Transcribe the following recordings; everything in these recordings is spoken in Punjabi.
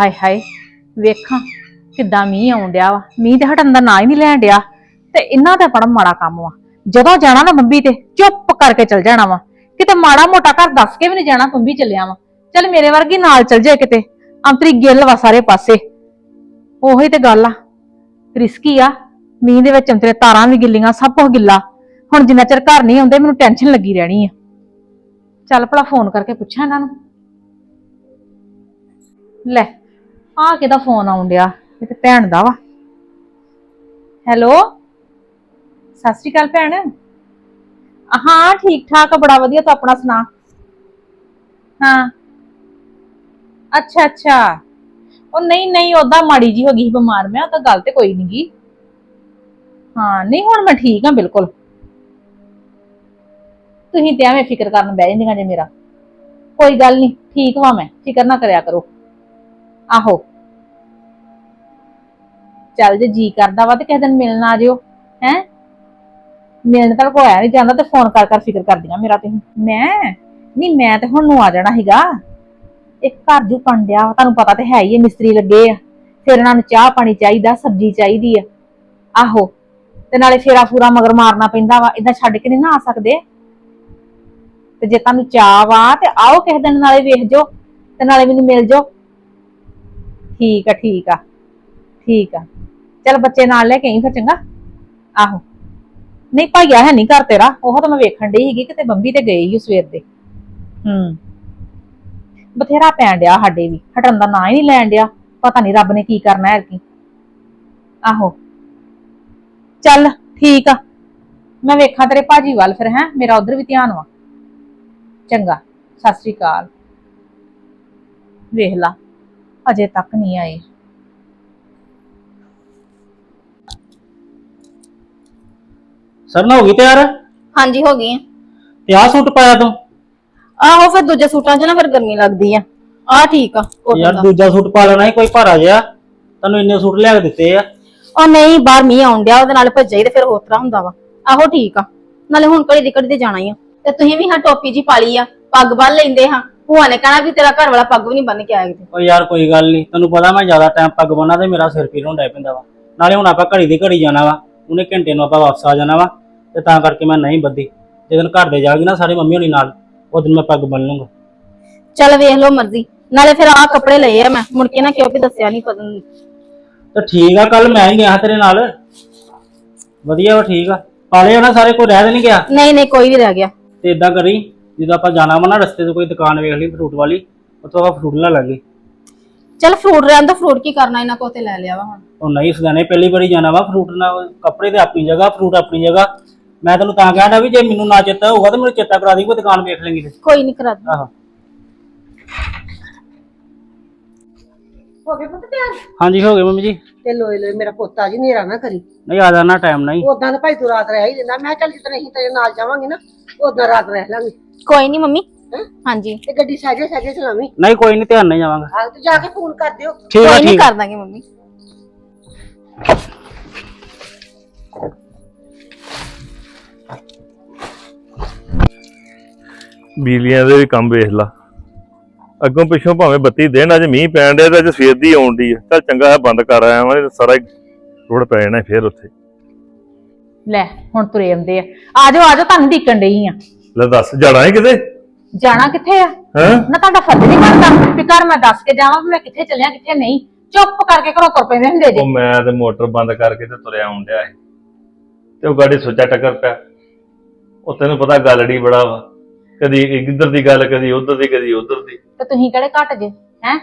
ਹਾਏ ਹਾਏ, ਵੇਖਾਂ ਕਿੱਦਾਂ ਮੀਂਹ ਆਉਣ ਡਿਆ ਵਾ। ਮੀਂਹ ਤੇ ਹਟਣ ਦਾ ਨਾਂ ਹੀ ਨਹੀਂ ਲੈਣ ਡਿਆ। ਤੇ ਇਹਨਾਂ ਦਾ ਬੜਾ ਮਾੜਾ ਕੰਮ ਵਾ। ਜਦੋਂ ਜਾਣਾ ਨਾ ਬੰਬੀ ਤੇ, ਚੁੱਪ ਕਰਕੇ ਚਲ ਜਾਣਾ ਵਾ। ਕਿਤੇ ਮਾੜਾ ਮੋਟਾ ਘਰ ਦੱਸ ਕੇ ਵੀ ਨਹੀਂ ਜਾਣਾ ਬੰਬੀ ਚੱਲਿਆ ਵਾ। ਚੱਲ ਮੇਰੇ ਵਰਗੀ ਨਾਲ ਚਲ ਜਾਏ ਕਿਤੇ। ਅੰਤਰੀ ਗਿੱਲ ਵਾ ਸਾਰੇ ਪਾਸੇ। ਉਹੀ ਤੇ ਗੱਲ ਆ। ਰਿਸਕੀ ਆ। ਮੀਂਹ ਦੇ ਵਿੱਚ ਅੰਤਰੇ ਤਾਰਾਂ ਵੀ ਗਿੱਲੀਆਂ, ਸਭ ਕੁਝ ਗਿੱਲਾ। ਹੁਣ ਜਿੰਨਾ ਚਿਰ ਘਰ ਨਹੀਂ ਆਉਂਦੇ, ਮੈਨੂੰ ਟੈਨਸ਼ਨ ਲੱਗੀ ਰਹਿਣੀ ਆ। ਚੱਲ ਭਲਾ ਫੋਨ ਕਰਕੇ ਪੁੱਛਾਂ ਇਹਨਾਂ ਨੂੰ। ਲੈ ਆ ਕਿਹਦਾ ਫੋਨ ਆਉਣ ਡਿਆ? ਇਹ ਤੇ ਭੈਣ ਦਾ ਵਾ। ਹੈਲੋ? ਸਤਿ ਸ਼੍ਰੀ ਅਕਾਲ ਭੈਣ। ਹਾਂ ਠੀਕ ਠਾਕ ਆ, ਬੜਾ ਵਧੀਆ। ਤੂੰ ਆਪਣਾ ਸੁਣਾ। ਹਾਂ। ਅੱਛਾ ਅੱਛਾ। ਉਹ ਨਹੀਂ ਨਹੀਂ ਉਹਦਾ ਮਾੜੀ ਜੀ ਹੋ ਗਈ ਸੀ ਬਿਮਾਰ ਮੈਂ ਉਹ ਤਾਂ ਗੱਲ ਤੇ ਕੋਈ ਨਹੀਂ ਗੀ। ਹਾਂ, ਨਹੀਂ, ਹੁਣ ਮੈਂ ਠੀਕ ਹਾਂ ਬਿਲਕੁਲ। ਤੁਸੀਂ ਤੇ ਐਵੇਂ ਫਿਕਰ ਕਰਨ ਬਹਿ ਜਾਂਦੀਆਂ ਜੇ ਮੇਰਾ। ਕੋਈ ਗੱਲ ਨਹੀਂ ਠੀਕ ਵਾਂ ਮੈਂ, ਫਿਕਰ ਨਾ ਕਰਿਆ ਕਰੋ। ਆਹੋ। ਚੱਲ ਜੇ ਜੀ ਕਰਦਾ ਵਾ ਤੇ ਕਿਸੇ ਦਿਨ ਮਿਲਣ ਆ ਜਿਓ, ਹੈ? ਮਿਲਣ ਤਾਂ ਕੋਈ ਆਇਆ ਨਹੀਂ ਜਾਂਦਾ ਤੇ ਫੋਨ ਕਰ ਕਰ ਫਿਕਰ ਕਰਦੀਆਂ ਮੇਰਾ ਤੁਸੀਂ। ਮੈਂ? ਨਹੀਂ, ਮੈਂ ਤੇ ਹੁਣ ਨੂੰ ਆ ਜਾਣਾ ਸੀਗਾ। ਇੱਕ ਘਰ ਜੂ ਵਾ, ਤੁਹਾਨੂੰ ਪਤਾ ਤੇ ਹੈ ਹੀ ਹੈ ਮਿਸਤਰੀ ਲੱਗੇ ਆ। ਫਿਰ ਇਹਨਾਂ ਨੂੰ ਚਾਹ ਪਾਣੀ ਚਾਹੀਦਾ, ਸਬਜ਼ੀ ਚਾਹੀਦੀ ਆ। ਆਹੋ, ਤੇ ਨਾਲੇ ਫੇਰਾ ਫੂਰਾ ਮਗਰ ਮਾਰਨਾ ਪੈਂਦਾ ਵਾ ਇਦਾਂ ਛੱਡ ਕੇ ਨਹੀਂ ਨਾ ਆ ਸਕਦੇ। ਤੇ ਜੇ ਤੁਹਾਨੂੰ ਚਾਹ ਵਾ, ਤੇ ਆਓ ਕਿਸੇ ਦਿਨ ਨਾਲੇ ਵੇਖ ਜਾਓ ਤੇ ਨਾਲੇ ਮੈਨੂੰ ਮਿਲ ਜਾਓ ਠੀਕ ਆ ਠੀਕ ਆ ਠੀਕ ਆ। ਚਲ ਬੱਚੇ ਨਾਲ ਲੈ ਕੇ ਆਈ ਫਿਰ ਚੰਗਾ। ਆਹੋ। ਨਹੀਂ, ਭਾਈਆ ਹੈ ਨਹੀਂ ਘਰ ਤੇਰਾ, ਉਹ ਤਾਂ ਮੈਂ ਵੇਖਣ ਡਈ ਸੀਗੀ, ਕਿਤੇ ਬੰਬੀ ਤੇ ਗਏ ਹੀ ਸਵੇਰ ਦੇ। ਹੂੰ। ਬਥੇਰਾ ਪੈਣ ਡਿਆ ਸਾਡੇ ਵੀ। ਹਟਣ ਦਾ ਨਾਂ ਹੀ ਨਹੀਂ ਲੈਣ ਡਿਆ। ਪਤਾ ਨਹੀਂ ਰੱਬ ਨੇ ਕੀ ਕਰਨਾ ਹੈ ਕੀ ਆਹੋ। ਚੱਲ ਠੀਕ ਆ। ਮੈਂ ਵੇਖਾਂ ਤੇਰੇ ਭਾਜੀ ਵੱਲ ਫਿਰ ਹੈ। ਮੇਰਾ ਉਧਰ ਵੀ ਧਿਆਨ ਵਾ। ਚੰਗਾ। ਸਤਿ ਸ੍ਰੀ ਅਕਾਲ। ਵੇਖ ਲਾ। ਅਜੇ ਤੱਕ ਨਹੀਂ ਆਏ। ਸਰਨ ਹੋ ਗਈ ਤਿਆਰ? ਹਾਂਜੀ ਹੋ ਗਈ ਆ। ਤੇ ਆਹ ਸੂਟ ਪਾਇਆ ਤੂੰ? ਆਹੋ ਫਿਰ ਦੂਜੇ ਸੂਟਾਂ 'ਚ ਨਾ ਫਿਰ ਗਰਮੀ ਲੱਗਦੀ ਆ। ਆ ਠੀਕ ਆ cotton ਯਾਰ ਦਾ। ਦੂਜਾ ਸੂਟ ਪਾ ਲੈਣਾ ਸੀ ਕੋਈ ਭਾਰਾ ਜਿਹਾ। ਤੈਨੂੰ ਇੰਨੇ ਸੂਟ ਲਿਆ ਕੇ ਦਿੱਤੇ ਆ। ਉਹ ਨਹੀਂ ਬਾਹਰ ਮੀਂਹ ਆਉਣ ਡਿਆ ਉਹਦੇ ਨਾਲ ਭੱਜਿਆ ਹੀ ਤੇ ਫਿਰ ਹੋਰ ਤਰ੍ਹਾਂ ਹੁੰਦਾ ਵਾ। ਆਹੋ ਠੀਕ ਆ ਨਾਲੇ ਹੁਣ ਘੜੀ ਦੀ ਘੜੀ ਤੇ ਜਾਣਾ ਹੀ ਆ। ਤੇ ਤੁਸੀਂ ਵੀ ਹਾਂ ਟੋਪੀ ਜੀ ਪਾ ਲਈ ਆ ਪੱਗ ਬੰਨ ਲੈਂਦੇ ਹਾਂ। ਭੂਆ ਨੇ ਕਹਿਣਾ ਵੀ ਤੇਰਾ ਘਰ ਵਾਲਾ ਪੱਗ ਵੀ ਨਹੀਂ ਬੰਨ ਕੇ ਆਇਆ ਕਿਤੇ। ਓ ਯਾਰ ਕੋਈ ਗੱਲ ਨਹੀਂ ਤੈਨੂੰ ਪਤਾ ਮੈਂ ਜ਼ਿਆਦਾ ਟਾਈਮ ਪੱਗ ਬੰਨਾ ਤੇ ਮੇਰਾ ਸਿਰ ਪੀੜ ਹੁੰਦਾ ਪੈਂਦਾ ਵਾ। ਨਾਲੇ ਹੁਣ ਆਪਾਂ ਘੜੀ ਦੀ ਘੜੀ ਜਾਣਾ ਵਾ ਉਹਨੇ ਘੰਟੇ ਨੂੰ ਆਪਾਂ ਵਾਪਸ ਆ ਜਾਣਾ ਵਾ। ਤੇ ਤਾਂ ਕਰਕੇ ਮੈਂ ਨਹੀਂ ਬੱਦੀ ਜਦੋਂ ਘਰ ਦੇ ਜਾਗੀ ਨਾ ਸਾਰੇ ਮੰਮੀ ਹੋਣੀ ਨਾਲ। ਉਹ ਦਿਨ ਮੈਂ ਪੱਗ ਬੰਨ ਲੂੰਗਾ। ਚੱਲ ਵੇਖ ਲਓ ਮਰਜ਼ੀ। ਨਾਲੇ ਫਿਰ ਆ ਕੱਪੜੇ ਲਏ ਆ ਮੈਂ ਮੁੜ ਕੇ ਨਾ ਕਿਉਂ ਵੀ ਦੱਸਿਆ ਨਹੀਂ ਪਤਾ ਤੇ ਠੀਕ ਆ ਕੱਲ ਮੈਂ ਹੀ ਗਿਆ ਤੇਰੇ ਨਾਲ। ਵਧੀਆ ਵਾ ਠੀਕ ਆ। ਪਾਲੇ ਨਾ ਸਾਰੇ ਕੋਈ ਰਹਿ ਤੇ ਨਹੀਂ ਗਿਆ? ਨਹੀਂ ਨਹੀਂ ਕੋਈ ਵੀ ਰਹਿ ਗਿਆ। ਤੇ ਇਦਾਂ ਕਰੀ ਜਦੋਂ ਆਪਾਂ ਜਾਣਾ ਵਾ ਨਾ ਰਸਤੇ 'ਚ ਕੋਈ ਦੁਕਾਨ ਵੇਖ ਲਈ ਫਰੂਟ ਵਾਲੀ ਉੱਥੋਂ ਆਪਾਂ ਫਰੂਟ ਲੈ ਲਾਂਗੇ। ਚੱਲ ਫਰੂਟ ਰਹਿਣ ਦਾ ਫਰੂਟ ਕੀ ਕਰਨਾ ਇਹਨਾਂ ਕੋਲ ਤੇ ਲੈ ਲਿਆ ਵਾ ਹੁਣ। ਉਹ ਨਹੀਂ ਸਦਾਨੇ ਪਹਿਲੀ ਵਾਰੀ ਜਾਣਾ ਵਾ ਫਰੂਟ ਨਾਲ ਕੱਪੜੇ ਤੇ ਆਪਣੀ ਜਗ੍ਹਾ ਫਰੂਟ ਆਪਣੀ ਜਗ੍ਹਾ। ਮੈਂ ਤੈਨੂੰ ਤਾਂ ਕਹਿੰਦਾ ਵੀ ਜੇ ਮੈਨੂੰ ਨਾ ਚੇਤਾ ਹੋਊਗਾ ਤਾਂ ਮੈਨੂੰ ਚੇਤਾ ਕਰਾ ਦੀ ਕੋਈ ਦੁਕਾਨ ਵੇਖ ਲੈਂਗੀ ਤੇ ਕੋਈ ਨਹੀਂ ਕਰਾ ਦੂੰ। ਆਹੋ। ਹੋ ਗਏ ਪੁੱਤ ਤਿਆਰ? ਹਾਂਜੀ ਹੋ ਗਏ ਮੰਮੀ ਜੀ। ਤੇ ਲੋਏ ਲੋਏ ਮੇਰਾ ਪੋਤਾ ਜੀ ਨੇਰਾ ਨਾ ਕਰੀ। ਨਹੀਂ ਆ ਜਾਣਾ ਟਾਈਮ ਨਹੀਂ। ਉਦਾਂ ਤਾਂ ਭਾਈ ਤੂੰ ਰਾਤ ਰਹਿ ਹੀ ਲੈਂਦਾ ਮੈਂ ਕਿਹਾ ਚੱਲ ਜਿੱਦਣ ਅਸੀਂ ਤੇਰੇ ਨਾਲ ਜਾਵਾਂਗੇ ਨਾ ਉਦਾਂ ਰਾਤ ਰਹਿ ਲਾਂਗੇ। ਕੋਈ ਨਹੀਂ ਮੰਮੀ। ਹਾਂਜੀ। ਤੇ ਗੱਡੀ ਸਾਜੇ ਸਾਜੇ ਚਲਾਵੀਂ। ਨਹੀਂ ਕੋਈ ਨਹੀਂ ਧਿਆਨ ਨਹੀਂ ਜਾਵਾਂਗਾ। ਆ ਤੂੰ ਜਾ ਕੇ ਫੋਨ ਕਰ ਦਿਓ। ਠੀਕ ਆ ਕੋਈ ਨਹੀਂ ਠੀਕ ਆ। ਕਰ ਦਾਂਗੇ ਮੰਮੀ। ਬਿਜਲੀਆਂ ਦੇ ਵੀ ਕੰਮ ਵੇਖ ਲਾ। ਅੱਗੋਂ ਪਿੱਛੋਂ ਭਾਵੇਂ ਬੱਤੀ ਦੇਣ ਅੱਜ ਮੀਂਹ ਪੈਣ ਡਿਆ ਤੇ ਅੱਜ ਸਵੇਰ ਦੀ ਆਉਣ ਦੀ ਆ। ਚੱਲ ਚੰਗਾ ਹੈ ਬੰਦ ਕਰ ਆਇਆ ਵਾਂ ਸਾਰਾ ਹੀ ਰੋੜ ਪੈ ਜਾਣਾ ਫੇਰ ਉੱਥੇ। ਲੈ ਹੁਣ ਤੁਰੇ ਆਉਂਦੇ ਆ। ਆ ਜਾਓ ਆ ਜਾਓ ਤੁਹਾਨੂੰ ਢੀਕਣ ਡਈ ਆ। ਲੈ ਦੱਸ ਜਾਣਾ ਹੈ ਕਿਤੇ? ਜਾਣਾ ਕਿੱਥੇ ਆ? ਹੈਂ? ਨਾ ਤੁਹਾਡਾ ਫਰਜ਼ ਨਹੀਂ ਬਣਦਾ ਵੀ ਘਰ ਮੈਂ ਦੱਸ ਕੇ ਜਾਵਾਂ ਵੀ ਮੈਂ ਕਿੱਥੇ ਚੱਲਿਆ ਕਿੱਥੇ ਨਹੀਂ। ਚੁੱਪ ਕਰਕੇ ਘਰੋਂ ਤੁਰ ਪੈਂਦੇ ਹੁੰਦੇ ਜੇ। ਉਹ ਮੈਂ ਤੇ ਮੋਟਰ ਬੰਦ ਕਰਕੇ ਤੇ ਤੁਰਿਆ ਆਉਣ ਡਿਆ ਸੀ। ਤੇ ਉਹ ਗਾੜੀ ਸੋਚਾ ਟੱਕਰ ਪਿਆ। ਉਹ ਤੈਨੂੰ ਪਤਾ ਗੱਲੜੀ ਬੜਾ ਵਾ। ਕਦੀ ਇੱਧਰ ਦੀ ਗੱਲ ਕਦੀ ਉੱਧਰ ਦੀ ਕਦੀ ਉੱਧਰ ਦੀ। ਤੇ ਤੁਸੀਂ ਕਿਹੜੇ ਘੱਟ ਜੇ ਹੈ?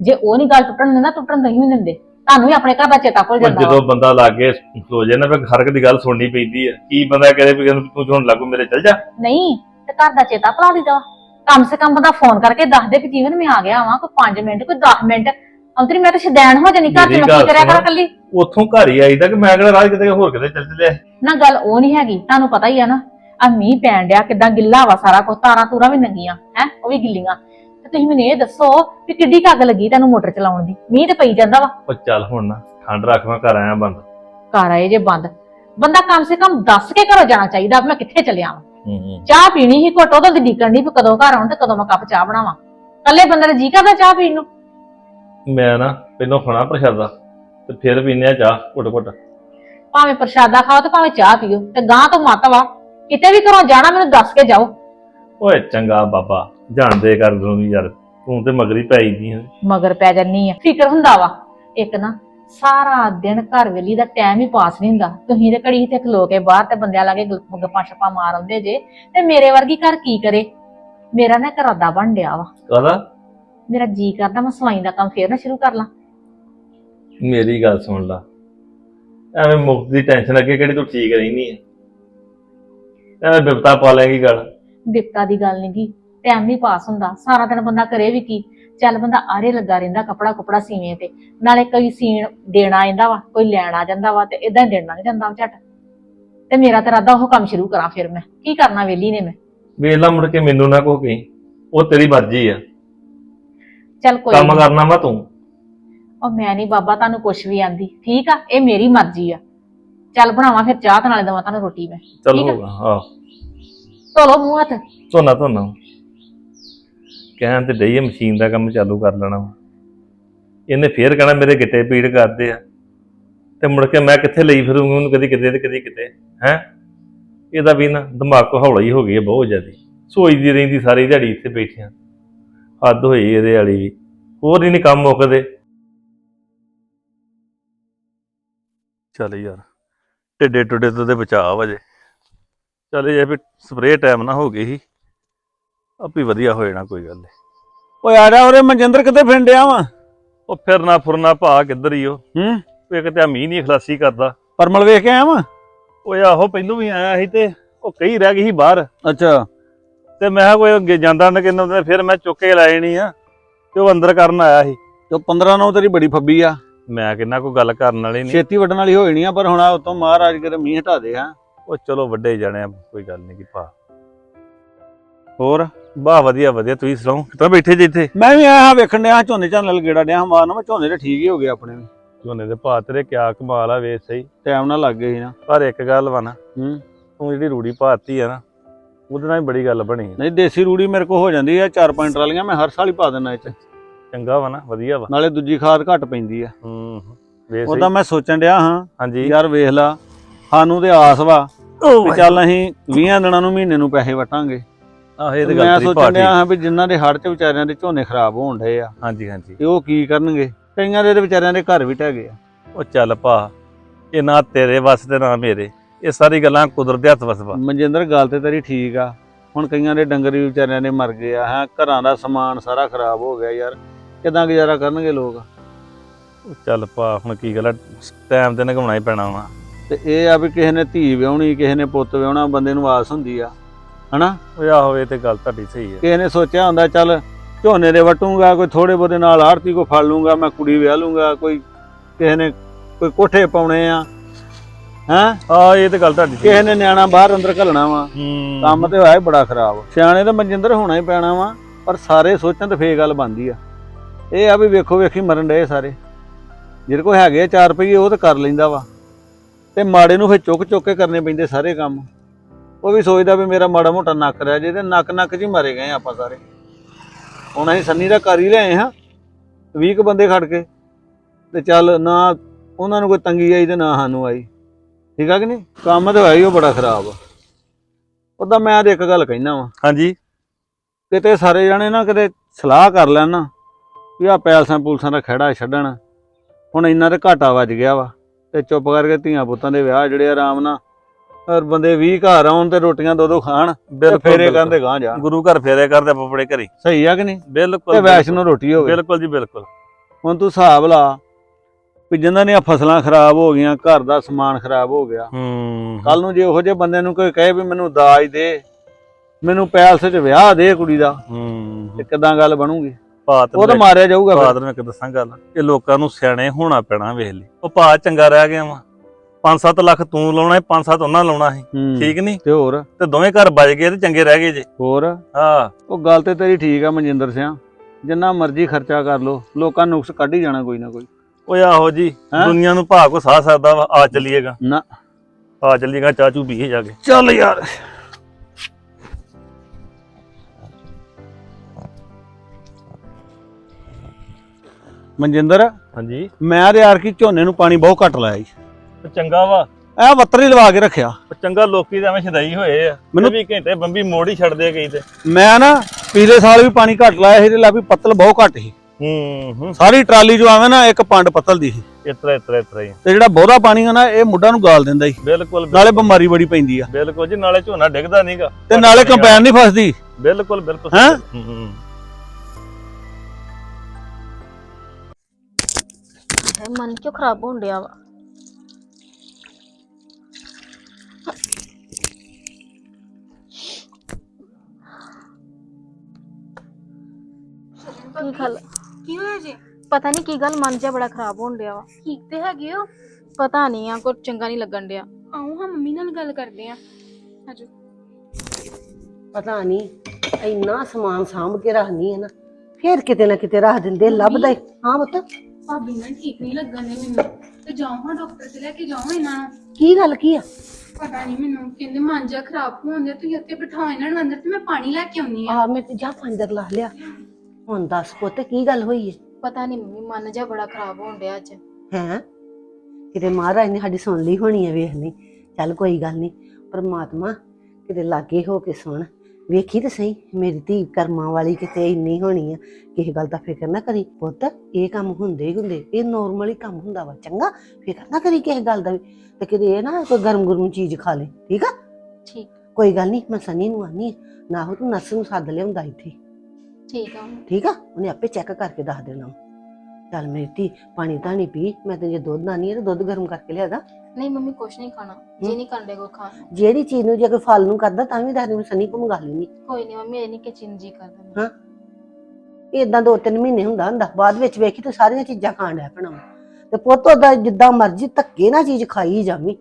ਜੇ ਉਹ ਨਹੀਂ ਗੱਲ ਟੁੱਟਣ ਦਿੰਦਾ ਟੁੱਟਣ ਨਹੀਂ ਵੀ ਦਿੰਦੇ। ਤੁਹਾਨੂੰ ਵੀ ਆਪਣੇ ਘਰ ਦਾ ਚੇਤਾ ਭੁੱਲ ਜਾਂਦਾ। ਜਦੋਂ ਬੰਦਾ ਲਾਗੇ ਸੋ ਜੇ ਨਾ ਫਿਰ ਹਰ ਇੱਕ ਦੀ ਗੱਲ ਸੁਣਨੀ ਪੈਂਦੀ ਆ। ਕੀ ਬੰਦਾ ਕਹੇ ਵੀ ਤੂੰ ਹੁਣ ਲੱਗੂ ਮੇਰੇ ਚੱਲ ਜਾ। ਨਹੀਂ ਤੇ ਘਰ ਦਾ ਚੇਤਾ ਭੁਲਾ ਦੀਦਾ ਕਮ ਸੇ ਕਮ ਬੰਦਾ ਫੋਨ ਕਰਕੇ ਦੱਸ ਦੇ ਕਿ ਜੀਵਨ ਮੈਂ ਆ ਗਿਆ ਵਾਂ ਕੋਈ 5 ਮਿੰਟ ਕੋਈ 10 ਮਿੰਟ। ਅੰਤਰੀ ਮੈਂ ਤਾਂ ਸ਼ਦੈਣ ਹੋ ਜਾਣੀ ਘਰ ਗੱਲ ਕੀ ਕਰਿਆ ਕਰਾਂ। ਕੱਲੀ ਉੱਥੋਂ ਘਰ ਹੀ ਆਈਦਾ ਕਿ ਮੈਂ ਕਿਹੜਾ ਰਾਜ ਕਿਤੇ ਹੋਰ ਕਿਤੇ ਚੱਲ ਚੱਲਿਆ। ਨਾ ਗੱਲ ਉਹ ਨਹੀਂ ਹੈਗੀ ਤੁਹਾਨੂੰ ਪਤਾ ਹੀ ਆ ਨਾ। ਆ ਮੀਂਹ ਪੈਣ ਡਿਆ ਕਿਦਾਂ ਗਿੱਲਾ ਵਾ ਸਾਰਾ ਕੁਝ ਤਾਰਾਂ ਤੂਰਾਂ ਵੀ ਨੰਗੀਆਂ ਹੈ ਉਹ ਵੀ ਗਿੱਲੀਆਂ। ਤੇ ਤੁਸੀਂ ਮੈਨੂੰ ਇਹ ਦੱਸੋ ਵੀ ਕਿੱਡੀ ਕੁ ਅੱਗ ਲੱਗੀ ਤੁਹਾਨੂੰ ਮੋਟਰ ਚਲਾਉਣ ਦੀ? ਮੀਂਹ ਤੇ ਪਈ ਜਾਂਦਾ ਵਾ। ਉਹ ਚੱਲ ਹੁਣ ਨਾ ਠੰਡ ਰੱਖ ਮੈਂ ਘਰ ਆਇਆ ਬੰਦ। ਘਰ ਆਏ ਜੇ ਬੰਦ। ਬੰਦਾ ਕਮ ਸੇ ਕਮ ਦੱਸ ਕੇ ਘਰੋਂ ਜਾਣਾ ਚਾਹੀਦਾ ਵੀ ਮੈਂ ਕਿੱਥੇ ਚੱਲਿਆ ਵਾਂ। ਹੂੰ ਹੂੰ। ਚਾਹ ਪੀਣੀ ਸੀ ਘੁੱਟ ਉਹਦੋਂ ਦੀ ਡੀਕਣ ਦੀ ਵੀ ਕਦੋਂ ਘਰ ਆਉਣ ਤੇ ਕਦੋਂ ਮੈਂ ਕੱਪ ਚਾਹ ਬਣਾਵਾਂ। ਕੱਲੇ ਬੰਦੇ ਦਾ ਜੀ ਕਰਦਾ ਚਾਹ ਪੀਣ ਨੂੰ? ਮੈਂ ਨਾ ਪਹਿਲਾਂ ਖਾਣਾ ਪ੍ਰਸ਼ਾਦਾ ਤੇ ਫਿਰ ਪੀਨੇ ਆ ਚਾਹ ਘੁੱਟ ਘੁੱਟ। ਭਾਵੇਂ ਪ੍ਰਸ਼ਾਦਾ ਖਾਓ ਤੇ ਭਾਵੇਂ ਚਾਹ ਪੀਓ ਤੇ ਗਾਂ ਤੋਂ ਮਤ ਵਾ। ਕਿਤੇ ਵੀ ਘਰੋਂ ਜਾਣਾ ਮੈਨੂੰ ਦੱਸ ਕੇ ਜਾਓ। ਓਏ ਚੰਗਾ ਬਾਬਾ ਜਾਣਦੇ ਕਰ ਦੂੰਗੀ ਯਾਰ ਤੂੰ ਤੇ ਮਗਰੀ ਪੈ ਗਈ ਹੈ ਮਗਰ ਪੈ ਜਾਨੀ ਆ। ਫਿਕਰ ਹੁੰਦਾ ਵਾ ਇੱਕ ਨਾ ਸਾਰਾ ਦਿਨ ਘਰ ਵੇਲੀ ਦਾ ਟਾਈਮ ਹੀ ਪਾਸ ਨਹੀਂ ਹੁੰਦਾ। ਤੁਸੀਂ ਤੇ ਘੜੀ ਤੇ ਖਲੋ ਕੇ ਬਾਹਰ ਤੇ ਬੰਦਿਆਂ ਲਾਗੇ ਗਲ- ਗੱਪਾਂ ਛੱਪਾਂ ਮਾਰ ਆਉਂਦੇ ਜੇ ਤੇ ਮੇਰੇ ਵਰਗੀ ਘਰ ਕੀ ਕਰੇ? ਮੇਰਾ ਨਾ ਘਰਾਦਾ ਬਣ ਡਿਆ ਵਾ। ਕਾਹਦਾ? ਮੇਰਾ ਜੀ ਕਰਦਾ ਮੈਂ ਸਵਾਈ ਦਾ ਕੰਮ ਫੇਰ ਨਾ ਸ਼ੁਰੂ ਕਰ ਲਾਂ। ਮੇਰੀ ਗੱਲ ਸੁਣ ਲਾ। ਐਵੇਂ ਮੁਕਤ ਦੀ ਟੈਨਸ਼ਨ ਅੱਗੇ ਕਿਹੜੀ ਤੂੰ ਠੀਕ ਰਹਿਨੀ ਹੈ ਐਵੇਂ ਬਿਪਤਾ ਪਾ ਲੈਂਗੀ ਗੱਲ। ਦਿੱਤਾ ਦੀ ਗੱਲ ਨਹੀਂ ਗੀ ਟਾਈਮ ਨਹੀਂ ਪਾਸ ਹੁੰਦਾ ਸਾਰਾ ਦਿਨ ਬੰਦਾ ਕਰੇ ਵੀ ਕੀ? ਚੱਲ ਬੰਦਾ ਆਰੇ ਲੱਗਾ ਰਹਿੰਦਾ ਕਪੜਾ ਕੁਪੜਾ ਸੀਵੇਂ ਤੇ। ਨਾਲੇ ਕੋਈ ਸੀਣ ਦੇਣਾ ਆਂਦਾ ਵਾ ਕੋਈ ਲੈਣ ਆ ਜਾਂਦਾ ਵਾ ਤੇ ਇਦਾਂ ਦੇਣ ਲੰਘ ਜਾਂਦਾ ਝਟ। ਤੇ ਮੇਰਾ ਤੇ ਇਰਾਦਾ ਉਹ ਕੰਮ ਸ਼ੁਰੂ ਕਰਾਂ ਫਿਰ ਮੈਂ। ਕੀ ਕਰਨਾ ਵੇਲੀ ਨੇ ਮੈਂ? ਵੇਲਾ ਮੁੜ ਕੇ ਮੈਨੂੰ ਨਾ ਕੋ ਕਹੀਂ ਉਹ ਤੇਰੀ ਮਰਜ਼ੀ ਆ। ਚੱਲ ਕੋਈ ਕੰਮ। ਕਰਨਾ ਵਾ ਤੂੰ। ਉਹ ਮੈਂ ਨਹੀਂ ਬਾਬਾ ਤੁਹਾਨੂੰ ਕੁਛ ਵੀ ਆਂਦੀ। ਠੀਕ ਆ ਇਹ ਮੇਰੀ ਮਰਜ਼ੀ ਆ। ਚੱਲ ਬਣਾਵਾਂ ਫਿਰ ਚਾਹ ਤੇ ਨਾਲੇ ਦੇਵਾਂ ਤੁਹਾਨੂੰ ਰੋਟੀ ਮੈਂ। ਚੱਲ ਠੀਕ ਆ। ਹੋਗਾ ਹਾਂ ਧੋ ਲਓ ਮੂੰਹ ਹੱਥ। ਧੋਨਾ ਧੋਨਾ। ਕਹਿਣ ਤੇ ਡਈ ਆ ਮਸ਼ੀਨ ਦਾ ਕੰਮ ਚਾਲੂ ਕਰ ਲੈਣਾ ਵਾ। ਇਹਨੇ ਫੇਰ ਕਹਿਣਾ ਮੇਰੇ ਗਿੱਟੇ ਪੀੜ ਕਰਦੇ ਆ। ਤੇ ਮੁੜ ਕੇ ਮੈਂ ਕਿੱਥੇ ਲਈ ਫਿਰੂੰਗੀ ਉਹਨੂੰ ਕਦੀ ਕਿਤੇ ਤੇ ਕਦੀ ਕਿਤੇ ਹੈ? ਇਹਦਾ ਵੀ ਨਾ ਦਿਮਾਗ ਹੌਲਾ ਹੀ ਹੋ ਗਈ ਹੈ ਬਹੁਤ ਜ਼ਿਆਦਾ। ਸੋਚਦੀ ਰਹਿੰਦੀ ਸਾਰੀ ਦਿਹਾੜੀ ਇੱਥੇ ਬੈਠਿਆਂ। ਹੱਦ ਹੋਈ ਇਹਦੇ ਵਾਲੀ ਵੀ। ਹੋਰ ਹੀ ਨਹੀਂ ਕੰਮ ਮੁੱਕਦੇ। ਚੱਲ ਯਾਰ। ਟਿੱਡੇ ਟੁੱਡੇ ਤੋਂ ਤੇ ਬਚਾਅ ਵਜੇ ਚੱਲ ਇਹ ਵੀ ਸਪਰੇਅ ਟਾਈਮ ਨਾ ਹੋ ਗਈ ਸੀ ਆਪੀ ਵਧੀਆ ਹੋ ਜਾਣਾ ਕੋਈ ਗੱਲ ਨਹੀਂ ਓਏ ਆ ਜਾ ਉਰੇ ਮਨਜਿੰਦਰ ਕਿੱਥੇ ਫਿੰਡਿਆ ਵਾ? ਉਹ ਫਿਰਨਾ ਫੁਰਨਾ ਭਾ ਕਿੱਧਰ ਹੀ ਉਹ। ਹੂੰ? ਉਹ ਇੱਕ ਤੇ ਮੀਂਹ ਨਹੀਂ ਖਲਾਸੀ ਕਰਦਾ। ਪਰਮਲ ਵੇਖ ਕੇ ਆਇਆ ਵਾ? ਓਏ ਆਹੋ ਪਹਿਲੋਂ ਵੀ ਆਇਆ ਸੀ ਤੇ ਉਹ ਕਈ ਰਹਿ ਗਈ ਸੀ ਬਾਹਰ। ਅੱਛਾ। ਤੇ ਮੈਂ ਕਿਹਾ ਕੋਈ ਅੱਗੇ ਜਾਂਦਾ ਨਾ ਕਿੰਨਾ ਫਿਰ ਮੈਂ ਚੁੱਕ ਕੇ ਲਾਏ ਨਹੀਂ ਆ ਤੇ ਉਹ ਅੰਦਰ ਕਰਨ ਆਇਆ ਸੀ। ਤੇ 15 ਨੂੰ ਤੇਰੀ ਬੜੀ ਫੱਬੀ ਆ। ਮੈਂ ਕਿੰਨਾ ਕੋਈ ਗੱਲ ਕਰਨ ਵਾਲੀ ਨਹੀਂ। ਛੇਤੀ ਵੱਢਣ ਵਾਲੀ ਹੋਈ ਨਹੀਂ ਆ ਪਰ ਹੁਣ ਆ ਉਤੋਂ ਮਹਾਰਾਜ ਕਿਤੇ ਮੀਂਹ ਹਟਾ ਦੇ ਆ ਉਹ ਚਲੋ ਵੱਡੇ ਹੀ ਜਾਣੇ ਆ ਕੋਈ ਗੱਲ ਨਹੀਂ ਕੀ ਭਾ। ਹੋਰ? ਵਾਹ ਵਧੀਆ ਵਧੀਆ ਤੁਸੀਂ ਸੁਣਾਓ? ਕਿੱਦਾਂ ਬੈਠੇ ਜੀ ਇੱਥੇ? ਮੈਂ ਵੀ ਆਇਆ ਵੇਖਣ ਡਿਆ ਝੋਨੇ ਝਾਨੇ ਨਾਲ ਗੇੜਾ ਡਿਆ ਮਾਰਨਾ ਮੈਂ ਝੋਨੇ ਤੇ ਠੀਕ ਹੀ ਹੋ ਗਏ ਆਪਣੇ ਵੀ। ਝੋਨੇ ਦੇ ਭਾ ਤੇਰੇ ਕਿਆ ਕਮਾਲ ਆ ਵੇਚ ਸਹੀ। ਟਾਈਮ ਨਾਲ ਲੱਗ ਗਏ ਸੀ ਨਾ। ਪਰ ਇੱਕ ਗੱਲ ਵਾ ਨਾ ਹੂੰ। ਤੂੰ ਜਿਹੜੀ ਰੂੜੀ ਭਾਤੀ ਆ ਨਾ ਉਹਦੇ ਨਾਲ ਹੀ ਬੜੀ ਗੱਲ ਬਣੀ। ਨਹੀਂ ਦੇਸੀ ਰੂੜੀ ਮੇਰੇ ਕੋ ਹੋ ਜਾਂਦੀ ਆ ਚਾਰ ਪੰਜ ਟਰਾਲੀਆਂ ਮੈਂ ਹਰ ਸਾਲ ਹੀ ਪਾ ਦਿੰਦਾ ਚ ਚੰਗਾ ਵਾ ਨਾ ਵਧੀਆ ਵਾ। ਨਾਲੇ ਦੂਜੀ ਖਾਦ ਘੱਟ ਪੈਂਦੀ ਆ। ਹੂੰ ਵੇਚ ਉਦਾਂ ਮੈਂ ਸੋਚਣ ਡਿਆ ਹਾਂ ਹਾਂਜੀ। ਯਾਰ ਵੇਖ ਲਾ ਸਾਨੂੰ ਤੇ ਆਸ ਵਾ ਵੀ ਚੱਲ ਅਸੀਂ 20 ਦਿਨਾਂ ਨੂੰ ਮਹੀਨੇ ਨੂੰ ਪੈਸੇ ਵਟਾਂਗੇ। ਆਹ ਇਹ ਤੇ ਮੈਂ ਗੱਲ ਤੇਰੀ ਸੋਚਣ ਡਿਆ ਹਾਂ ਵੀ ਜਿਨ੍ਹਾਂ ਦੇ ਹੜ ਚ ਵਿਚਾਰਿਆਂ ਦੇ ਝੋਨੇ ਖਰਾਬ ਹੋਣ ਡਏ ਆ ਹਾਂਜੀ ਹਾਂਜੀ। ਤੇ ਉਹ ਕੀ ਕਰਨਗੇ? ਕਈਆਂ ਦੇ ਤੇ ਵਿਚਾਰਿਆਂ ਦੇ ਘਰ ਵੀ ਢਹਿ ਗਏ ਆ। ਉਹ ਚੱਲ ਭਾ ਇਹ ਨਾ ਤੇਰੇ ਵੱਸ ਤੇ ਨਾ ਮੇਰੇ। ਇਹ ਸਾਰੀ ਗੱਲਾਂ ਕੁਦਰਤ ਦੇ ਹੱਥ ਵੱਸ ਵਾ। ਮਨਜਿੰਦਰ ਗੱਲ ਤੇ ਤੇਰੀ ਠੀਕ ਆ। ਹੁਣ ਕਈਆਂ ਦੇ ਡੰਗਰ ਵੀ ਵਿਚਾਰਿਆਂ ਦੇ ਮਰ ਗਏ ਆ ਹੈ ਘਰਾਂ ਦਾ ਸਮਾਨ ਸਾਰਾ ਖਰਾਬ ਹੋ ਗਿਆ ਯਾਰ। ਕਿਦਾਂ ਗੁਜ਼ਾਰਾ ਕਰਨਗੇ ਲੋਕ? ਉਹ ਚੱਲ ਭਾ ਹੁਣ ਕੀ ਗੱਲ ਟਾਈਮ ਤੇ ਨਿਗਾਉਣਾ ਹੀ ਪੈਣਾ ਵਾ। ਤੇ ਇਹ ਆ ਵੀ ਕਿਸੇ ਨੇ ਧੀ ਵਿਆਹਣੀ ਕਿਸੇ ਨੇ ਪੁੱਤ ਵਿਆਹਣਾ ਬੰਦੇ ਨੂੰ ਆਸ ਹੁੰਦੀ ਆ। ਹਨਾ? ਉਹ ਆਹੋ ਇਹ ਤੇ ਗੱਲ ਤੁਹਾਡੀ ਸਹੀ ਹੈ ਕਿਸੇ ਨੇ ਸੋਚਿਆ ਹੁੰਦਾ ਚੱਲ ਝੋਨੇ ਦੇ ਵਟੂੰਗਾ ਕੋਈ ਥੋੜੇ ਬੋਦੇ ਨਾਲ ਆੜਤੀ ਕੋ ਫੜ ਲੂੰਗਾ ਮੈਂ ਕੁੜੀ ਵਿਆਹ ਲੂੰਗਾ ਕੋਈ ਕਿਸੇ ਨੇ ਕੋਈ ਕੋਠੇ ਪਾਉਣੇ ਆ। ਹੈਂ? ਆ ਇਹ ਤੇ ਗੱਲ ਤੁਹਾਡੀ ਕਿਸੇ ਨੇ ਨਿਆਣਾ ਬਾਹਰ ਅੰਦਰ ਘੱਲਣਾ ਵਾ। ਕੰਮ ਤੇ ਹੋਇਆ ਬੜਾ ਖਰਾਬ। ਸਿਆਣੇ ਤਾਂ ਮਨਜਿੰਦਰ ਹੋਣਾ ਹੀ ਪੈਣਾ ਵਾ ਪਰ ਸਾਰੇ ਸੋਚਣ ਤੇ ਫੇਰ ਗੱਲ ਬਣਦੀ ਆ। ਇਹ ਆ ਵੀ ਵੇਖੋ ਵੇਖੀ ਮਰਨ ਡਏ ਸਾਰੇ। ਜਿਹਦੇ ਕੋਲ ਹੈਗੇ ਆ 4 ਰੁਪਏ ਉਹ ਤਾਂ ਕਰ ਲੈਂਦਾ ਵਾ। ਤੇ ਮਾੜੇ ਨੂੰ ਫੇਰ ਚੁੱਕ ਚੁੱਕ ਕੇ ਕਰਨੇ ਪੈਂਦੇ ਸਾਰੇ ਕੰਮ। ਉਹ ਵੀ ਸੋਚਦਾ ਵੀ ਮੇਰਾ ਮਾੜਾ ਮੋਟਾ ਨੱਕ ਰਹਿ ਜੇ ਤੇ ਨੱਕ ਨੱਕ 'ਚ ਹੀ ਮਾਰੇ ਗਏ ਆਪਾਂ ਸਾਰੇ। ਹੁਣ ਅਸੀਂ ਸੰਨੀ ਦਾ ਕਰ ਹੀ ਲਿਆਏ ਹਾਂ 20 ਕੁ ਬੰਦੇ ਖੜ ਕੇ। ਤੇ ਚੱਲ ਨਾ ਉਹਨਾਂ ਨੂੰ ਕੋਈ ਤੰਗੀ ਆਈ ਤੇ ਨਾ ਸਾਨੂੰ ਆਈ। ਠੀਕ ਆ ਕਿ ਨਹੀਂ? ਕੰਮ ਤਾਂ ਹੋਇਆ ਹੀ ਉਹ ਬੜਾ ਖਰਾਬ। ਆ ਉਦਾਂ ਮੈਂ ਤੇ ਇੱਕ ਗੱਲ ਕਹਿਣਾ ਵਾ। ਹਾਂਜੀ। ਕਿਤੇ ਸਾਰੇ ਜਾਣੇ ਨਾ ਕਿਤੇ ਸਲਾਹ ਕਰ ਲੈਣ ਨਾ। ਵੀ ਆ ਪੈਲਸਾਂ ਪੁਲਸਾਂ ਦਾ ਖੜਾ ਛੱਡਣ। ਹੁਣ ਇੰਨਾ ਤੇ ਘਾਟਾ ਵੱਜ ਗਿਆ ਵਾ। ਤੇ ਚੁੱਪ ਕਰਕੇ ਧੀਆਂ ਪੁੱਤਾਂ ਦੇ ਵਿਆਹ ਜਿਹੜੇ ਆਰਾਮ ਨਾਲ ਔਰ ਬੰਦੇ 20 ਘਰ ਆਉਣ ਤੇ ਰੋਟੀਆਂ ਦੋ ਦੋ ਖਾਣ ਬਿਲਕੁਲ ਫੇਰੇ। ਕਹਿੰਦੇ ਗਾਂ ਜਾ। ਗੁਰੂ ਘਰ ਫੇਰੇ ਕਰਦੇ ਆਪਾਂ ਆਪਣੇ ਘਰੇ। ਸਹੀ ਆ ਕਿ ਨਹੀਂ? ਬਿਲਕੁਲ ਤੇ ਵੈਸ਼ਨੋ ਰੋਟੀ ਹੋਵੇ। ਬਿਲਕੁਲ ਜੀ ਬਿਲਕੁਲ। ਹੁਣ ਤੂੰ ਹਿਸਾਬ ਲਾ ਵੀ ਜਿਨ੍ਹਾਂ ਦੀਆਂ ਫਸਲਾਂ ਖਰਾਬ ਹੋ ਗਈਆਂ ਘਰ ਦਾ ਸਮਾਨ ਖਰਾਬ ਹੋ ਗਿਆ। ਹੂੰ ਕੱਲ ਨੂੰ ਜੇ ਉਹੋ ਜਿਹੇ ਬੰਦੇ ਨੂੰ ਕੋਈ ਕਹੇ ਵੀ ਮੈਨੂੰ ਦਾਜ ਦੇ ਮੈਨੂੰ ਪੈਲਸ 'ਚ ਵਿਆਹ ਦੇ ਕੁੜੀ ਦਾ ਹੂੰ ਤੇ ਕਿਦਾਂ ਗੱਲ ਬਣੂਗੀ। ਬਾਤ ਉਹ ਤਾਂ ਮਾਰਿਆ ਜਾਊਗਾ ਫਿਰ। ਬਾਤ ਨੂੰ ਇੱਕ ਦੱਸਾਂ ਗੱਲ ਇਹ ਲੋਕਾਂ ਨੂੰ ਸਿਆਣੇ ਹੋਣਾ ਪੈਣਾ ਵੇਖ ਲਈ। ਉਹ ਭਾ ਚੰਗਾ ਰਹਿ ਗਿਆ ਵਾ। 5-7 ਲੱਖ ਤੂੰ ਲਾਉਣਾ ਹੈ 5-7 ਉਹਨਾਂ ਲਾਉਣਾ ਹੂੰ। ਠੀਕ ਨਹੀਂ ਤੇ ਹੋਰ? ਤੇ ਦੋਵੇਂ ਘਰ ਬਚ ਗਏ ਤੇ ਚੰਗੇ ਰਹਿ ਗਏ ਜੇ। ਹੋਰ? ਹਾਂ। ਉਹ ਗੱਲ ਤੇ ਤੇਰੀ ਠੀਕ ਆ ਮਨਜਿੰਦਰ ਸਿਆ। ਜਿੰਨਾ ਮਰਜ਼ੀ ਖਰਚਾ ਕਰ ਲੋ ਲੋਕਾਂ ਨੂੰ ਨੁਕਸ ਕੱਢ ਹੀ ਜਾਣਾ ਕੋਈ ਨਾ ਕੋਈ। ਓਏ ਆਹੋ ਜੀ ਹੈਂ? ਦੁਨੀਆ ਨੂੰ ਭਾਅ ਕੋ ਸਾਹ ਸਕਦਾ ਵਾ ਆ ਚੱਲੀਏਗਾ ਨਾ। ਆ ਚੱਲੀਏਗਾ ਚਾਚੂ ਪੀਏ ਜਾ ਕੇ। ਚੱਲ ਯਾਰ। ਮਨਜਿੰਦਰ ਹਾਂਜੀ। ਮੈਂ ਤੇ ਯਾਰ ਕੀ ਝੋਨੇ ਨੂੰ ਪਾਣੀ ਬਹੁਤ ਘੱਟ ਲਾਇਆ ਜੀ। ਚੰਗਾ ਵਾ। ਐ ਵੱਤਰ ਹੀ ਲਵਾ ਕੇ ਰੱਖਿਆ। ਉਹ ਚੰਗਾ ਲੋਕੀ ਤਾਂ ਐਵੇਂ ਛਦਾਈ ਹੋਏ ਆ। ਮੈਨੂੰ- ਮੈਨੂੰ ਵੀ ਘੰਟੇ ਬੰਬੀ ਮੋੜ ਹੀ ਛੱਡਦੇ ਆ ਕਈ ਤੇ। ਮੈਂ ਨਾ ਪਿਛਲੇ ਸਾਲ ਵੀ ਪਾਣੀ ਘੱਟ ਲਾਇਆ ਸੀ ਤੇ ਲਾ ਵੀ ਪੱਤਲ ਬਹੁਤ ਘੱਟ ਸੀ। ਹੂੰ ਹੂੰ ਸਾਰੀ ਟਰਾਲੀ ਜੋ ਆਵੇ ਨਾ ਇੱਕ ਪੰਡ ਪੱਤਲ ਦੀ ਸੀ। ਇਤਰਾ ਇਤਰਾ ਇਤਰਾ ਹੀ। ਤੇ ਜਿਹੜਾ ਬਹੁਤਾ ਪਾਣੀ ਆ ਨਾ ਇਹ ਮੁੱਢਾਂ ਨੂੰ ਗਾਲ ਦਿੰਦਾ ਸੀ ਬਿਲਕੁਲ ਨਾਲੇ ਬਿਮਾਰੀ ਬੜੀ ਪੈਂਦੀ ਆ। ਬਿਲਕੁਲ ਜੀ ਨਾਲੇ ਝੋਨਾ ਡਿੱਗਦਾ ਨਹੀਂਗਾ ਤੇ ਨਾਲੇ ਕੰਪੈਨ ਨਹੀਂ ਫਸਦੀ। ਬਿਲਕੁਲ ਬਿਲਕੁਲ। ਹੈਂ? ਹੂੰ, ਹੂੰ ਮਨ ਕਿਉਂ ਖਰਾਬ ਹੋਣ ਡਿਆ ਵਾ? ਕੀ ਗੱਲ? ਕੀ ਹੋਇਆ ਜੀ? ਪਤਾ ਨਹੀਂ ਕੀ ਗੱਲ ਮਨ ਜਿਹਾ ਬੜਾ ਖਰਾਬ ਹੋਣ ਡਿਆ ਵਾ। ਠੀਕ ਤੇ ਹੈਗੇ ਹੋ? ਪਤਾ ਨਹੀਂ ਆ ਕੁਝ ਚੰਗਾ ਨਹੀਂ ਲੱਗਣ ਡਿਆ। ਆਓ ਹਾਂ ਮੰਮੀ ਨਾਲ ਗੱਲ ਕਰਦੇ ਆ ਆਜੋ। ਪਤਾ ਨਹੀਂ ਇੰਨਾ ਸਮਾਨ ਸਾਂਭ ਕੇ ਰੱਖਨੀ ਹੈ ਨਾ ਫੇਰ ਕਿਤੇ ਨਾ ਕਿਤੇ ਰੱਖ ਦਿੰਦੇ ਲੱਭਦਾ। ਹਾਂ ਪੁੱਤ। ਭਾਬੀ ਨਾਲ ਠੀਕ ਨਹੀਂ ਲੱਗਣ ਦੇ ਮੈਨੂੰ। ਤੇ ਜਾਓ ਹਾਂ ਡਾਕਟਰ ਤੇ ਲੈ ਕੇ ਜਾਓ ਇਹਨਾਂ ਨੂੰ। ਕੀ ਗੱਲ ਕੀ ਆ? ਪਤਾ ਨਹੀਂ ਮੈਨੂੰ ਕਹਿੰਦੇ ਮਨ ਜਾ ਖਰਾਬ ਹੋਣ ਤੁਸੀਂ ਉੱਥੇ ਬਿਠਾਓ ਇਹਨਾਂ ਨੂੰ ਅੰਦਰ ਤੇ ਮੈਂ ਪਾਣੀ ਲੈ ਕੇ ਆਉਣੀ ਆ ਆ ਮੈਂ ਤੇ ਜਾ ਪੰਜਰ ਲਾ ਲਿਆ। ਹੁਣ ਦੱਸ ਪੁੱਤ ਕੀ ਗੱਲ ਹੋਈ ਹੈ ਪਤਾ ਨਹੀਂ ਮੰਮੀ ਮਨ ਜਿਹਾ ਬੜਾ ਖਰਾਬ ਹੋਣ ਡਿਆ ਅੱਜ। ਹੈ? ਕਿਤੇ ਮਹਾਰਾਜ ਨੇ ਸਾਡੀ ਸੁਣ ਲਈ ਹੋਣੀ ਹੈ ਵੇਖ ਲਈ। ਚੱਲ ਕੋਈ ਗੱਲ ਨਹੀਂ ਪਰਮਾਤਮਾ ਕਿਤੇ ਲਾਗੇ ਹੋ ਕੇ ਸੁਣ। ਵੇਖੀ ਤੇ ਸਹੀ ਮੇਰੀ ਧੀ ਕਰਮਾਂ ਵਾਲੀ ਕਿਤੇ ਇੰਨੀ ਹੋਣੀ ਆ ਕਿਸੇ ਗੱਲ ਦਾ ਫਿਕਰ ਨਾ ਕਰੀ। ਪੁੱਤ ਇਹ ਕੰਮ ਹੁੰਦੇ ਹੀ ਹੁੰਦੇ ਇਹ ਨਾਰਮਲ ਹੀ ਕੰਮ ਹੁੰਦਾ ਵਾ ਚੰਗਾ? ਫਿਕਰ ਨਾ ਕਰੀ ਕਿਸੇ ਗੱਲ ਦਾ ਵੀ ਤੇ ਕਿਤੇ ਇਹ ਨਾ ਕੋਈ ਗਰਮ ਗਰਮ ਚੀਜ਼ ਖਾ ਲੇ ਠੀਕ ਆ? ਠੀਕ। ਕੋਈ ਗੱਲ ਨਹੀਂ ਮੈਂ ਸਨੀ ਨੂੰ ਆਨੀ। ਨਾ ਹੋ ਤੂੰ ਨਰਸ ਨੂੰ ਸੱਦ ਲਿਆਉਂਦਾ ਇੱਥੇ। ਠੀਕ ਆ। ਮੰਮੀ। ਠੀਕ ਆ? ਉਹਨੇ ਆਪੇ ਚੈੱਕ ਕਰਕੇ ਦੱਸ ਦੇਣਾ। ਚੱਲ ਮੇਰੀ ਧੀ ਪਾਣੀ ਤਾਂ ਨਹੀਂ ਪੀ ਮੈਂ ਤੇ ਜੇ ਦੁੱਧ ਨਾ ਨਹੀਂ ਹੈ ਤੇ ਦੁੱਧ ਗਰਮ ਕਰਕੇ ਲਿਆਦਾ। ਨਹੀਂ ਮੰਮੀ ਕੁਛ ਨਹੀਂ ਖਾਣਾ। ਜੀ ਨਹੀਂ ਕਰਨ ਡਿਆ ਕੋ ਖਾਣ। ਨੂੰ। ਜਿਹੜੀ ਚੀਜ਼ ਨੂੰ ਜੇ ਕੋਈ ਫਲ ਨੂੰ ਕਰਦਾ ਤਾਂ ਵੀ ਦੱਸ ਦੇ ਮੈਂ ਸਨੀ ਕੋ ਮੰਗਾ ਲੈਣੀ ਕੋਈ ਨਹੀਂ ਮੰਮੀ ਇਹ ਨਹੀਂ ਕਿ ਚਿੰਜੀ ਕਰਦਾ ਮੈਂ। ਹਾਂ। ਇਦਾਂ ਦੋ ਤਿੰਨ ਮਹੀਨੇ ਹੁੰਦਾ ਹੁੰਦਾ। ਬਾਅਦ ਵਿੱਚ ਵੇਖੀ ਤੂੰ ਸਾਰੀਆਂ ਚੀਜ਼ਾਂ ਖਾਣ ਲੱਗ ਪੈਣਾ ਵਾ। ਤੇ ਪੁੱਤ ਉਹਦਾ ਜਿੱਦਾਂ ਮਰਜ਼ੀ ਧੱਕੇ ਨਾ ਚੀਜ਼ ਖਾਈ ਜਾਵੀਂ।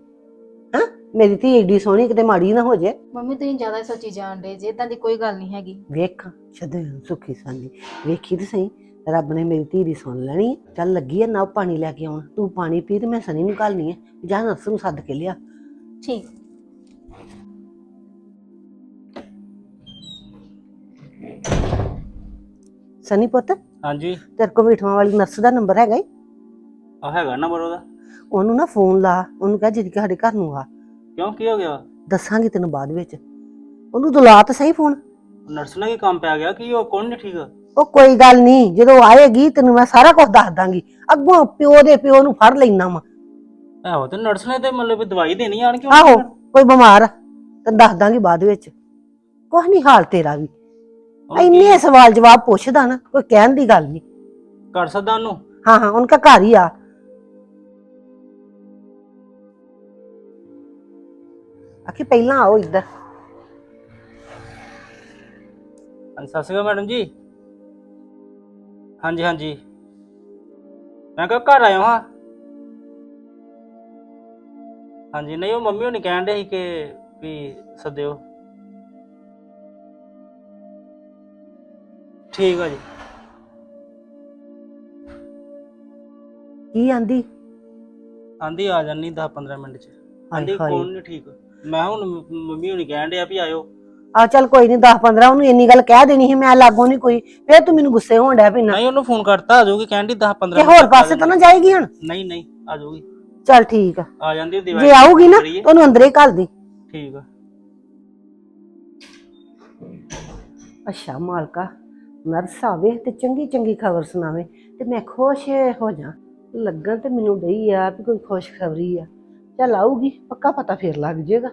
ਹਾਂ? ਮੇਰੀ ਧੀ ਏਡੀ ਸੋਹਣੀ ਕਿਤੇ ਮਾੜੀ ਨਾ ਹੋ ਜੇ। ਮੰਮੀ ਤੁਸੀਂ ਜ਼ਿਆਦਾ ਸੋਚੀ ਜਾਣ ਜੇ ਇਦਾਂ ਦੀ ਕੋਈ ਗੱਲ ਨਹੀਂ ਹੈਗੀ। ਵੇਖ ਛਦੇ ਸੁਖੀ ਸਾਂਦੀ। ਵੇਖੀ ਤੇ ਸਹੀ। ਰੱਬ ਨੇ ਮੇਰੀ ਧੀ ਦੀ ਸੁਣ ਲੈਣੀ ਹੈ। ਚੱਲ ਲੱਗੀ ਆ ਨਾ ਪਾਣੀ ਲੈ ਕੇ ਆਉਣ। ਤੂੰ ਪਾਣੀ ਪੀ ਤੇ ਮੈਂ ਸਨੀ ਨੂੰ ਘੱਲਣੀ ਹੈ ਜਾ ਨਰਸ ਨੂੰ ਸੱਦ ਕੇ ਲਿਆ। ਠੀਕ। ਸਨੀ ਪੁੱਤ ਹਾਂਜੀ। ਤੇਰੇ ਕੋਲ ਵਿਠਵਾਂ ਵਾਲੀ ਨਰਸ ਦਾ ਨੰਬਰ ਹੈਗਾ ਈ? ਆ ਹੈਗਾ ਨੰਬਰ ਉਹਦਾ। ਉਹਨੂੰ ਨਾ ਫੋਨ ਲਾ। ਉਹਨੂੰ ਕਹਿ ਜਿੱਦ ਕਿ ਸਾਡੇ ਘਰ ਨੂੰ ਆ। ਕਿਉਂ ਕੀ ਹੋ ਗਿਆ? ਦੱਸਾਂਗੀ ਤੈਨੂੰ ਬਾਅਦ ਵਿੱਚ। ਉਹਨੂੰ ਤੂੰ ਲਾ ਤਾਂ ਸਹੀ ਫੋਨ? ਨਰਸ ਨਾਲ ਕੀ ਕੰਮ ਪੈ ਗਿਆ? ਕੀ ਉਹ ਕੌਣ ਨਹੀਂ ਠੀਕ? ਉਹ ਕੋਈ ਗੱਲ ਨਹੀਂ ਜਦੋਂ ਆਏਗੀ ਤੈਨੂੰ ਮੈਂ ਸਾਰਾ ਕੁਝ ਦੱਸ ਦਾਂਗੀ। ਅੱਗੋਂ ਪਿਓ ਦੇ ਪਿਓ ਨੂੰ ਫੜ ਲੈਣਾ ਵਾ। ਆਹੋ ਤੇ ਨਰਸ ਨੇ ਤੇ ਮਤਲਬ ਵੀ ਦਵਾਈ ਦੇਣੀ ਆਣ ਕੇ ਆਹੋ ਕੋਈ ਬਿਮਾਰ ਆ, ਦੱਸ ਦਾਂਗੀ ਬਾਅਦ ਵਿੱਚ। ਕੁਛ ਨਹੀਂ ਹਾਲ ਤੇਰਾ ਵੀ। ਇੰਨੇ ਸਵਾਲ ਜਵਾਬ ਪੁੱਛਦਾ ਨਾ ਕੋਈ ਕਹਿਣ ਦੀ ਗੱਲ ਨਹੀਂ। ਕਰ ਸਕਦਾ ਉਹਨੂੰ? ਹਾਂ ਹਾਂ ਉਹਨਾਂ ਘਰ ਹੀ ਆ। ਆਖੀ ਪਹਿਲਾਂ ਆਓ ਇੱਧਰ। ਹਾਂਜੀ, ਸਤਿ ਸ਼੍ਰੀ ਅਕਾਲ ਮੈਡਮ ਜੀ। ਹਾਂਜੀ ਹਾਂਜੀ। ਮੈਂ ਕਿਹਾ ਘਰ ਆਇਆ ਹਾਂ। ਹਾਂਜੀ ਨਹੀਂ ਉਹ ਮੰਮੀ ਹੋਣੀ ਕਹਿਣ ਦੇ ਸੀ ਕਿ ਵੀ ਸੱਦਿਓ। ਠੀਕ ਆ ਜੀ। ਕੀ ਆਂਦੀ? ਆਂਦੀ ਆ ਜਾਨੀ 10 15 ਮਿੰਟ ਚ। ਆਂਦੀ ਹਾਏ। ਕੌਣ ਨਹੀਂ ਠੀਕ। ਮੈਂ ਹੁਣ ਮੰਮੀ ਹੋਣੀ ਕਹਿਣ ਡਿਆ ਵੀ ਆਇਓ। ਆ ਚੱਲ ਕੋਈ ਨਹੀਂ 10 15 ਉਹਨੂੰ ਇੰਨੀ ਗੱਲ ਕਹਿ ਦੇਣੀ ਸੀ ਮੈਂ ਲਾਗੋਂ ਨਹੀਂ ਕੋਈ ਫੇਰ ਤੂੰ ਮੈਨੂੰ ਗੁੱਸੇ ਹੋਣ ਡਿਆ ਪੈਣਾ ਨਹੀਂ ਉਹਨੂੰ ਫੋਨ ਕਰਤਾ ਆ ਜਾਊਗੀ ਕਹਿਣ ਦੀ 10 15 ਤੇ ਹੋਰ ਪਾਸੇ ਤਾਂ ਨਾ ਜਾਏਗੀ ਹੁਣ? ਨਹੀਂ ਨਹੀਂ ਆ ਜਾਊਗੀ। ਚੱਲ ਠੀਕ ਆ। ਆ ਜਾਂਦੀ ਜੇ ਆਊਗੀ ਨਾ। ਤਾਂ ਉਹਨੂੰ ਅੰਦਰੇ ਘੱਲ ਦੇ। ਠੀਕ ਆ। ਅੱਛਾ ਮਾਲਕਾ ਨਰਸ ਆਵੇ ਤੇ ਚੰਗੀ ਚੰਗੀ ਖਬਰ ਸੁਣਾਵੇ ਤੇ ਮੈਂ ਖੁਸ਼ ਹੋ ਜਾ। ਲੱਗਣ ਤੇ ਮੈਨੂੰ ਡਈ ਆ ਵੀ ਕੋਈ ਖੁਸ਼ ਖਬਰੀ ਆ। ਚੱਲ ਆਊਗੀ ਪੱਕਾ ਪਤਾ ਫੇਰ ਲੱਗ ਜਾਏਗਾ